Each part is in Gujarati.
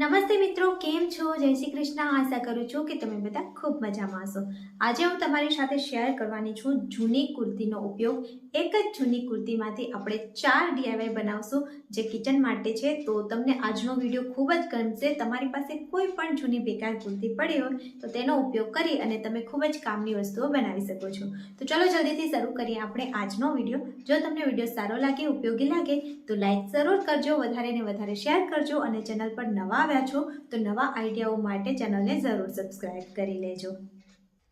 નમસ્તે મિત્રો, કેમ છો? જય શ્રી કૃષ્ણ. આશા કરું છું કે તમે બધા ખૂબ મજામાં હશો. આજે હું તમારી સાથે શેર કરવાની છું જૂની કુર્તીનો ઉપયોગ એક જ જૂની કુર્તીમાંથી આપણે ચાર ડીઆઈવાય બનાવશું જે કિચન માટે છે. તો તમને આજનો વીડિયો ખૂબ જ ગમશે. તમારી પાસે કોઈ પણ જૂની બેકાર કુર્તી પડી હોય તો તેનો ઉપયોગ કરી અને તમે ખૂબ જ કામની વસ્તુઓ બનાવી શકો છો. તો ચલો જલ્દીથી શરૂ કરીએ આપણે આજનો વીડિયો જો તમને વીડિયો સારો લાગે, ઉપયોગી લાગે, તો લાઈક જરૂર કરજો, વધારે ને વધારે શેર કરજો અને ચેનલ પર નવા આવ્યા છો, તો નવા આઈડિયાઓ માટે ચેનલને જરૂર સબસ્ક્રાઈબ કરી લેજો.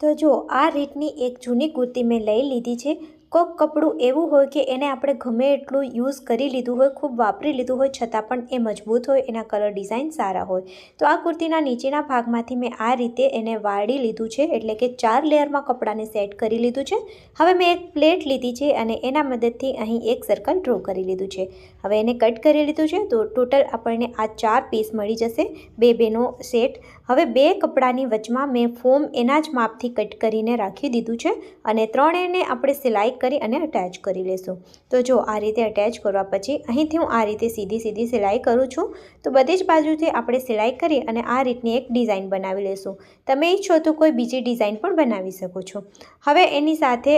તો જો આ રીતની એક જૂની કુર્તી મેં લઈ લીધી છે. કોઈક કપડું એવું હોય કે એને આપણે ગમે એટલું યુઝ કરી લીધું હોય, ખૂબ વાપરી લીધું હોય, છતાં પણ એ મજબૂત હોય, એના કલર ડિઝાઇન સારા હોય. તો આ કુર્તીના નીચેના ભાગમાંથી મેં આ રીતે એને વાળી લીધું છે, એટલે કે ચાર લેયરમાં કપડાને સેટ કરી લીધું છે. હવે મેં એક પ્લેટ લીધી છે અને એના મદદથી અહીં એક સર્કલ ડ્રો કરી લીધું છે. હવે એને કટ કરી લીધું છે, તો ટોટલ આપણને આ ચાર પીસ મળી જશે બે બેનો સેટ હવે બે કપડાની વચમાં મેં ફોમ એના જ માપથી કટ કરીને રાખી દીધું છે અને ત્રણેયને આપણે સિલાઈ કરી અને અટેચ કરી લેશું. તો જો આ રીતે અટેચ કરવા પછી અહીંથી હું આ રીતે સીધી સીધી સિલાઈ કરું છું, તો બધી જ બાજુથી આપણે સિલાઈ કરી અને આ રીતની એક ડિઝાઇન બનાવી લેશું. તમે ઈચ્છો તો કોઈ બીજી ડિઝાઇન પણ બનાવી શકો છો. હવે એની સાથે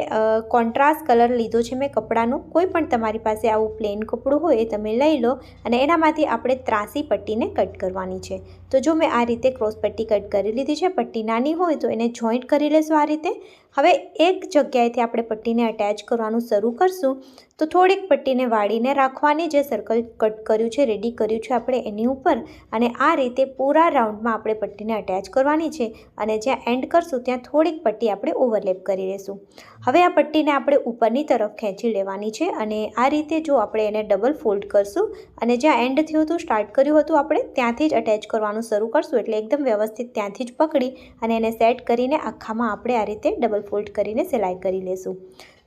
કોન્ટ્રાસ્ટ કલર લીધો છે મેં કપડાનો. કોઈ પણ તમારી પાસે આવું પ્લેન કપડું હોય એ તમે લઈ લો અને એનામાંથી આપણે ત્રાસી પટ્ટીને કટ કરવાની છે. તો જો મેં આ રીતે ક્રોસ પટ્ટી કટ કરી લીધી છે. પટ્ટી નાની હોય તો એને જોઈન્ટ કરી લેશું આ રીતે. હવે એક જગ્યાએથી આપણે પટ્ટીને અટેચ કરવાનું શરૂ કરશું. તો થોડીક પટ્ટીને વાળીને રાખવાની જે સર્કલ કટ કર્યું છે રેડી કર્યું છે આપણે એની ઉપર અને આ રીતે પૂરા રાઉન્ડમાં આપણે પટ્ટીને અટેચ કરવાની છે અને જ્યાં એન્ડ કરશું ત્યાં થોડીક પટ્ટી આપણે ઓવરલેપ કરી લઈશું હવે આ પટ્ટીને આપણે ઉપરની તરફ ખેંચી લેવાની છે અને આ રીતે જો આપણે એને ડબલ ફોલ્ડ કરશું અને જ્યાં એન્ડ થયું હતું સ્ટાર્ટ કર્યું હતું, આપણે ત્યાંથી જ અટેચ કરવાનું શરૂ કરશું એટલે એકદમ વ્યવસ્થિત ત્યાંથી જ પકડી અને એને સેટ કરીને આખામાં આપણે આ રીતે ડબલ ફોલ્ડ કરીને સિલાઈ કરી લેશું.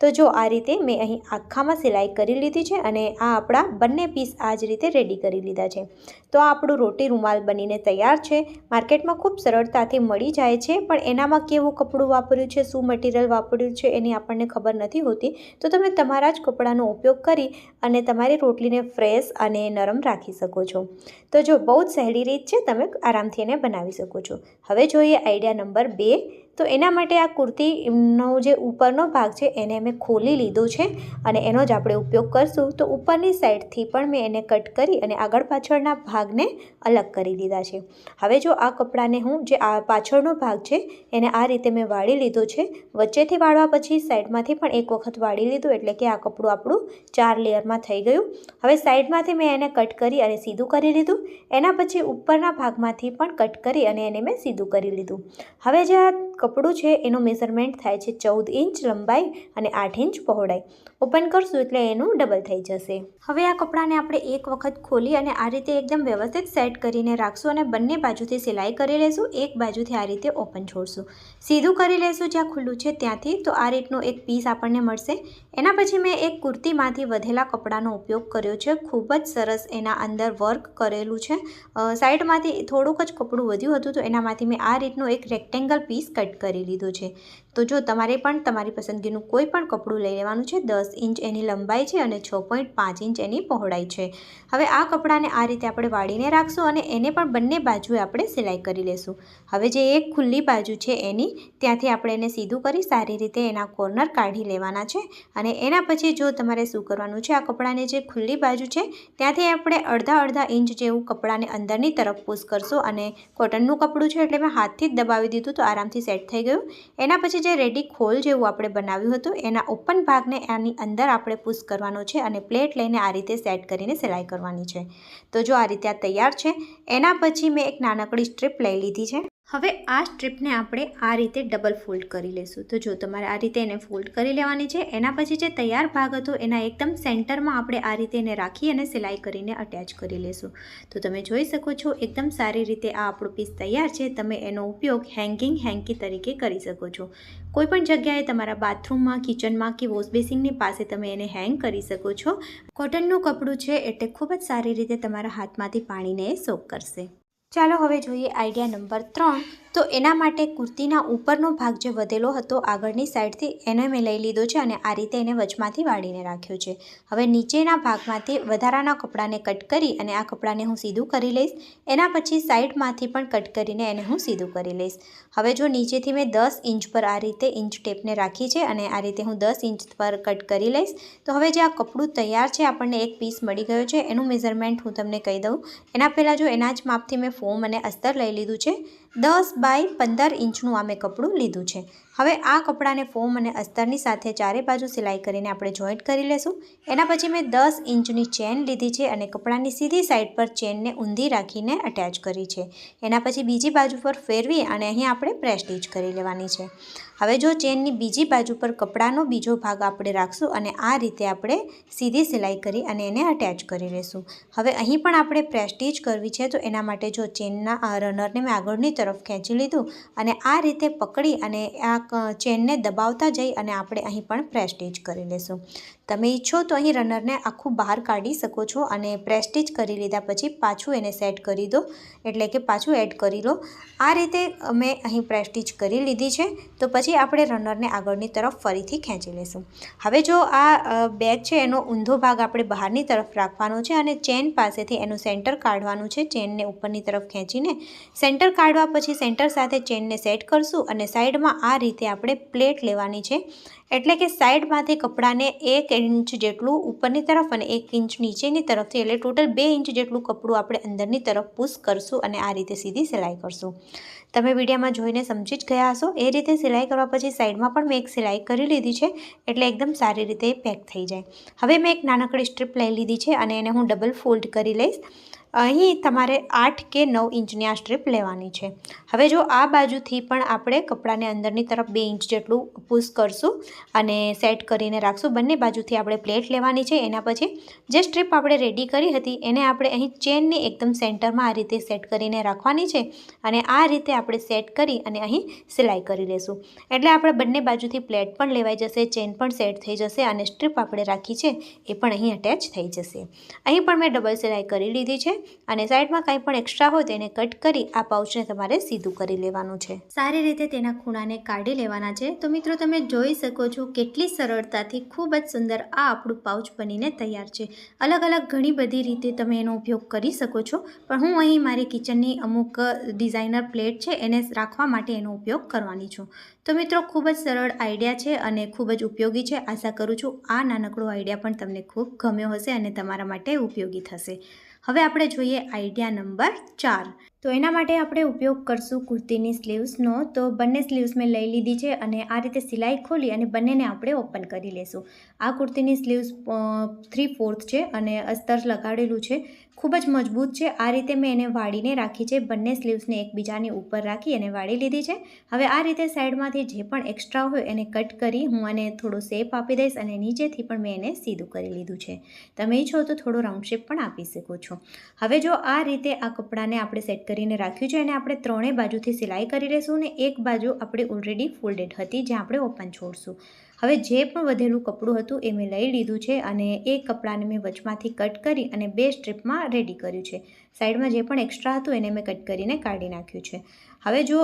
તો જો આ રીતે મેં અહીં આખામાં સિલાઈ કરી લીધી છે અને આ આપણા બંને પીસ આ જ રીતે રેડી કરી લીધા છે. તો આ આપણું રોટી રૂમાલ બનીને તૈયાર છે. માર્કેટમાં ખૂબ સરળતાથી મળી જાય છે, પણ એનામાં કેવું કપડું વાપર્યું છે, શું મટીરિયલ વાપર્યું છે એની આપણને ખબર નથી હોતી. તો તમે તમારા જ કપડાનો ઉપયોગ કરી અને તમારી રોટલીને ફ્રેશ અને નરમ રાખી શકો છો. તો જો બહુ જ સહેલી રીત છે, તમે આરામથી એને બનાવી શકો છો. હવે જોઈએ આઈડિયા નંબર બે. તો એના માટે આ કુર્તીનો જે ઉપરનો ભાગ છે, એને મેં ખોલી લીધો છે અને એનો જ આપણે ઉપયોગ કરશું. તો ઉપરની સાઈડથી પણ મેં એને કટ કરી અને આગળ પાછળના ભાગને અલગ કરી દીધા છે. હવે જો આ કપડાને હું જે આ પાછળનો ભાગ છે, એને આ રીતે મેં વાળી લીધો છે. વચ્ચેથી વાળવા પછી સાઈડમાંથી પણ એક વખત વાળી લીધું એટલે કે આ કપડું આપણું ચાર લેયરમાં થઈ ગયું. હવે સાઈડમાંથી મેં એને કટ કરી અને સીધું કરી લીધું. એના પછી ઉપરના ભાગમાંથી પણ કટ કરી અને એને મેં સીધું કરી લીધું. હવે જે આ કપડું છે, એનું મેઝરમેન્ટ થાય છે ચૌદ ઇંચ લંબાઈ અને આઠ ઇંચ પહોળાઈ. ઓપન કરશું એટલે એનું ડબલ થઈ જશે. હવે આ કપડાને આપણે એક વખત ખોલી અને આ રીતે એકદમ વ્યવસ્થિત સેટ કરીને રાખશું અને બંને બાજુથી સિલાઈ કરી લેશું. એક બાજુથી આ રીતે ઓપન છોડશું. સીધું કરી લેશું જ્યાં ખુલ્લું છે ત્યાંથી. તો આ રીતનો એક પીસ આપણને મળશે. એના પછી મેં એક કુર્તીમાંથી વધેલા કપડાનો ઉપયોગ કર્યો છે. ખૂબ જ સરસ એના અંદર વર્ક કરેલું છે. સાઈડમાંથી થોડુંક જ કપડું વધ્યું હતું, તો એનામાંથી મેં આ રીતનું એક રેક્ટેંગલ પીસ કટ કરી લીધો છે. તો જો તમારે પણ તમારી પસંદગીનું કોઈ પણ કપડું લઈ લેવાનું છે, દસ ઇંચ એની લંબાઈ છે અને છ પોઈન્ટ પાંચ ઇંચ એની પહોળાઈ છે. હવે આ કપડાને આ રીતે આપણે વાળીને રાખશું અને એને પણ બંને બાજુએ આપણે સિલાઈ કરી લેશું. હવે જે એક ખુલ્લી બાજુ છે એની, ત્યાંથી આપણે એને સીધું કરી સારી રીતે એના કોર્નર કાઢી લેવાના છે. અને એના પછી જો તમારે શું કરવાનું છે, આ કપડાને જે ખુલ્લી બાજુ છે, ત્યાંથી આપણે અડધા અડધા ઇંચ જેવું કપડાને અંદરની તરફ પુશ કરશું અને કોટનનું કપડું છે એટલે મેં હાથથી જ દબાવી દીધું, તો આરામથી સેટ થઈ ગયું. એના પછી જે રેડી ખોલ જેવું આપણે બનાવ્યું હતું, એના ઓપન ભાગને આની અંદર આપણે પુશ કરવાનો છે અને પ્લેટ લઈને આ રીતે સેટ કરીને સિલાઈ કરવાની છે. તો જો આ રીતે આ તૈયાર છે, એના પછી મેં એક નાનકડી સ્ટ્રીપ લઈ લીધી છે. હવે આ સ્ટ્રીપને આપણે આ રીતે ડબલ ફોલ્ડ કરી લેશું. તો જો તમારે આ રીતે એને ફોલ્ડ કરી લેવાની છે, એના પછી જે તૈયાર ભાગ હતો એના એકદમ સેન્ટરમાં આપણે આ રીતે એને રાખી અને સિલાઈ કરીને અટેચ કરી લેશું. તો તમે જોઈ શકો છો, એકદમ સારી રીતે આ આપણો પીસ તૈયાર છે. તમે એનો ઉપયોગ હેંગિંગ હેન્કી તરીકે કરી શકો છો. કોઈપણ જગ્યાએ તમારા બાથરૂમમાં કિચનમાં કે વોશ બેસિંગની પાસે તમે એને હેંગ કરી શકો છો. કોટનનું કપડું છે, એટલે ખૂબ જ સારી રીતે તમારા હાથમાંથી પાણીને એ સોક કરશે. ચાલો હવે જોઈએ આઈડિયા નંબર ત્રણ. તો એના માટે કુર્તીના ઉપરનો ભાગ જે વધેલો હતો, આગળની સાઈડથી એને મેં લઈ લીધો છે અને આ રીતે એને વચમાંથી વાળીને રાખ્યો છે. હવે નીચેના ભાગમાંથી વધારાના કપડાને કટ કરી અને આ કપડાને હું સીધું કરી લઈશ. એના પછી સાઈડમાંથી પણ કટ કરીને એને હું સીધું કરી લઈશ. હવે જો નીચેથી મેં દસ ઇંચ પર આ રીતે ઇંચ ટેપને રાખી છે અને આ રીતે હું દસ ઇંચ પર કટ કરી લઈશ. તો હવે જે આ કપડું તૈયાર છે, આપણને એક પીસ મળી ગયો છે. એનું મેઝરમેન્ટ હું તમને કહી દઉં. એના પહેલાં જો એના જ માપથી મેં ફોમ અને અસ્તર લઈ લીધું છે. દસ બાય પંદર ઇંચનું આ મેં કપડું લીધું છે. હવે આ કપડાને ફોમ અને અસ્તરની સાથે ચારે બાજુ સિલાઈ કરીને આપણે જોઈન્ટ કરી લેશું. એના પછી મેં દસ ઇંચની ચેન લીધી છે અને કપડાની સીધી સાઈડ પર ચેનને ઊંધી રાખીને અટેચ કરી છે. એના પછી બીજી બાજુ પર ફેરવી અને અહીં આપણે પ્રેસ સ્ટીચ કરી લેવાની છે. હવે જો ચેનની બીજી બાજુ પર કપડાનો બીજો ભાગ આપણે રાખશું અને આ રીતે આપણે સીધી સિલાઈ કરી અને એને અટેચ કરી લઈશું હવે અહીં પણ આપણે પ્રેસ સ્ટીચ કરવી છે તો એના માટે જો ચેનના રનરને મેં આગળની તરફ ખેંચી લીધું અને આ રીતે પકડી અને આ ચેનને દબાવતા જઈ અને આપણે અહીં પણ પ્રેસ્ટીજ કરી લઈશું તમે ઈચ્છો તો અહીં રનરને આખું બહાર કાઢી શકો છો અને પ્રેસ્ટીજ કરી લીધા પછી પાછું એને સેટ કરી દો. એટલે કે પાછું એડ કરી લો. આ રીતે મેં અહીં પ્રેસ્ટીજ કરી લીધી છે. તો પછી આપણે રનરને આગળની તરફ ફરીથી ખેંચી લઈશું હવે જો આ બેગ છે એનો ઊંધો ભાગ આપણે બહારની તરફ રાખવાનો છે અને ચેન પાસેથી એનું સેન્ટર કાઢવાનું છે ચેનને ઉપરની તરફ ખેંચીને. સેન્ટર કાઢવા પછી સેન્ટર સાથે ચેનને સેટ કરશું અને સાઈડમાં આ રીતે આપણે પ્લેટ લેવાની છે. એટલે કે સાઈડમાંથી કપડાને એક ઇંચ જેટલું ઉપરની તરફ અને એક ઇંચ નીચેની તરફથી, એટલે ટોટલ બે ઇંચ જેટલું કપડું આપણે અંદરની તરફ પુશ કરશું અને આ રીતે સીધી સિલાઈ કરશું. તમે વિડીયામાં જોઈને સમજી જ ગયા હશો. એ રીતે સિલાઈ કરવા પછી સાઈડમાં પણ મેં એક સિલાઈ કરી લીધી છે, એટલે એકદમ સારી રીતે પેક થઈ જાય. હવે મેં એક નાનકડી સ્ટ્રીપ લઈ લીધી છે અને એને હું ડબલ ફોલ્ડ કરી લઈશ. અહીં તમારે આઠ કે નવ ઇંચની આ સ્ટ્રીપ લેવાની છે. હવે જો આ બાજુથી પણ આપણે કપડાને અંદરની તરફ બે ઇંચ જેટલું પુશ કરશું અને સેટ કરીને રાખશું. બંને બાજુથી આપણે પ્લેટ લેવાની છે. એના પછી જે સ્ટ્રીપ આપણે રેડી કરી હતી એને આપણે અહીં ચેનની એકદમ સેન્ટરમાં આ રીતે સેટ કરીને રાખવાની છે અને આ રીતે આપણે સેટ કરી અને અહીં સિલાઈ કરી લઈશું એટલે આપણે બંને બાજુથી પ્લેટ પણ લેવાઈ જશે ચેન પણ સેટ થઈ જશે અને સ્ટ્રીપ આપણે રાખી છે એ પણ અહીં અટેચ થઈ જશે. અહીં પણ મેં ડબલ સિલાઈ કરી લીધી છે. અને સાઈડમાં કાંઈ પણ એક્સ્ટ્રા હોય તેને કટ કરી આ પાઉચને તમારે સીધું કરી લેવાનું છે. સારી રીતે તેના ખૂણાને કાઢી લેવાના છે. તો મિત્રો, તમે જોઈ શકો છો કેટલી સરળતાથી ખૂબ જ સુંદર આ આપણું પાઉચ બનીને તૈયાર છે. અલગ અલગ ઘણી બધી રીતે તમે એનો ઉપયોગ કરી શકો છો, પણ હું અહીં મારી કિચનની અમુક ડિઝાઇનર પ્લેટ છે એને રાખવા માટે એનો ઉપયોગ કરવાની છું. તો મિત્રો, ખૂબ જ સરળ આઈડિયા છે અને ખૂબ જ ઉપયોગી છે. આશા કરું છું આ નાનકડો આઈડિયા પણ તમને ખૂબ ગમ્યો હશે અને તમારા માટે ઉપયોગી થશે. હવે આપણે જોઈએ આઈડિયા નંબર ચાર. તો એના માટે આપણે ઉપયોગ કરશું કુર્તીની સ્લીવ્સનો. તો બંને સ્લીવ્સ મેં લઈ લીધી છે અને આ રીતે સિલાઈ ખોલી અને બંનેને આપણે ઓપન કરી લેશું. આ કુર્તીની સ્લીવ્સ થ્રી ફોર્થ છે અને અસ્તર લગાડેલું છે. ખૂબ જ મજબૂત છે. આ રીતે મેં એને વાળીને રાખી છે. બંને સ્લીવ્સને એકબીજાની ઉપર રાખી અને વાળી લીધી છે. હવે આ રીતે સાઈડમાંથી જે પણ એક્સ્ટ્રા હોય એને કટ કરી હું આને થોડો શેપ આપી દઈશ અને નીચેથી પણ મેં એને સીધું કરી લીધું છે. તમે ઈચ્છો તો થોડો રાઉન્ડ શેપ પણ આપી શકો છો. હવે જો આ રીતે આ કપડાને આપણે સેટ કરીને રાખ્યું છે અને આપણે ત્રણેય બાજુથી સિલાઈ કરી લઈશું અને એક બાજુ આપણે ઓલરેડી ફોલ્ડેડ હતી જ્યાં આપણે ઓપન છોડશું. હવે જે પણ વધેલું કપડું હતું એ મેં લઈ લીધું છે અને એ કપડાને મેં વચમાંથી કટ કરી અને બે સ્ટ્રીપમાં રેડી કર્યું છે. સાઈડમાં જે પણ એક્સ્ટ્રા હતું એને મેં કટ કરીને કાઢી નાખ્યું છે. હવે જો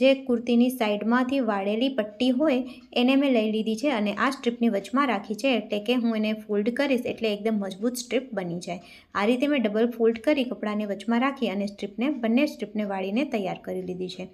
જે કુર્તીની સાઈડમાંથી વાળેલી પટ્ટી હોય, એને મેં લઈ લીધી છે અને આ સ્ટ્રીપની વચમાં રાખી છે એટલે કે હું એને ફોલ્ડ કરીશ એટલે એકદમ મજબૂત સ્ટ્રીપ બની જાય. આ રીતે મેં ડબલ ફોલ્ડ કરી કપડાને વચમાં રાખી અને સ્ટ્રીપને, બંને સ્ટ્રીપને વાળીને તૈયાર કરી લીધી છે.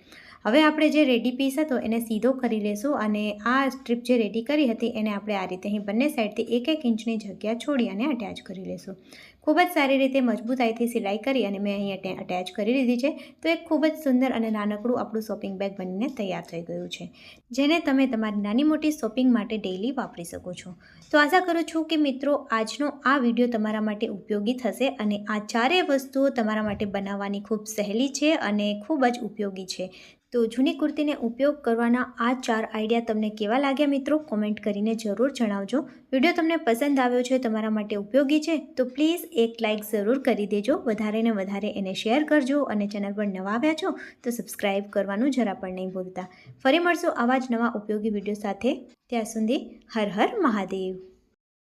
હવે આપણે જે રેડી પીસ હતો એને સીધો કરી લેશું અને આ સ્ટ્રીપ જે રેડી કરી હતી એને આપણે આ રીતે અહીં બંને સાઈડથી એક એક ઇંચની જગ્યા છોડી અને અટેચ કરી લેશું. ખૂબ જ સારી રીતે મજબૂતાઈથી સિલાઈ કરી અને મેં અહીં અટે- અટેચ કરી દીધી છે. તો એક ખૂબ જ સુંદર અને નાનકડું આપણું શોપિંગ બેગ બનીને તૈયાર થઈ ગયું છે. જેને તમે તમારી નાની મોટી શોપિંગ માટે ડેઈલી વાપરી શકો છો. તો આશા કરું છું કે મિત્રો, આજનો આ વીડિયો તમારા માટે ઉપયોગી થશે અને આ ચારેય વસ્તુઓ તમારા માટે બનાવવાની ખૂબ સહેલી છે અને ખૂબ જ ઉપયોગી છે. તો જૂની કુર્તીને ઉપયોગ કરવાના આ ચાર આઈડિયા તમને કેવા લાગ્યા મિત્રો? કોમેન્ટ કરીને જરૂર જણાવજો. વીડિયો તમને પસંદ આવ્યો છે તમારા માટે ઉપયોગી છે, તો પ્લીઝ એક લાઇક જરૂર કરી દેજો. વધારે ને વધારે એને શેર કરજો અને ચેનલ પર નવા આવ્યા છો, તો સબસ્ક્રાઈબ કરવાનું જરા પણ નહીં ભૂલતા. ફરી મળશું આવા જ નવા ઉપયોગી વીડિયો સાથે. ત્યાં સુધી હર હર મહાદેવ.